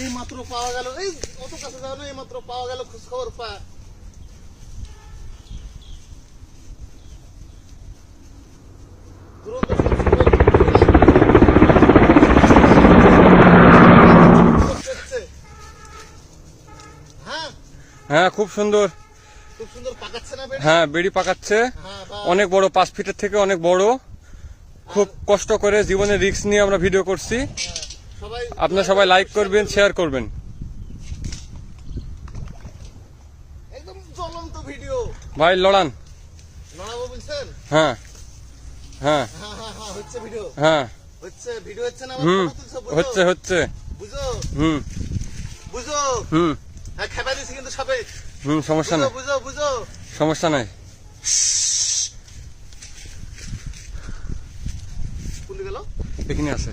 এই মাত্র পাওয়া গেল এই অত কাছে যাও না এই মাত্র পাওয়া গেল খোঁজ খবর পা হ্যাঁ? হ্যাঁ খুব সুন্দর। হ্যাঁ বেড়ি পাকাচ্ছে। হ্যাঁ অনেক বড় পাঁচ ফিটের থেকে অনেক বড়। খুব কষ্ট করে জীবনে রিস্ক নিয়ে আমরা ভিডিও করছি। সবাই আপনারা সবাই লাইক করবেন শেয়ার করবেন। একদম জ্বলন্ত ভিডিও। ভাই লড়ান। নড়াবো বলছেন? হ্যাঁ হ্যাঁ। হ্যাঁ হ্যাঁ হ্যাঁ হচ্ছে ভিডিও। হ্যাঁ। হচ্ছে ভিডিও হচ্ছে না হুম বুঝো? হচ্ছে হচ্ছে। বুঝো? হুম। বুঝো? হুম। হ্যাঁ খেপা দিছি কিন্তু হুম সমস্যা নাই। বুঝো বুঝো? সমস্যা নাই। এখানে আছে।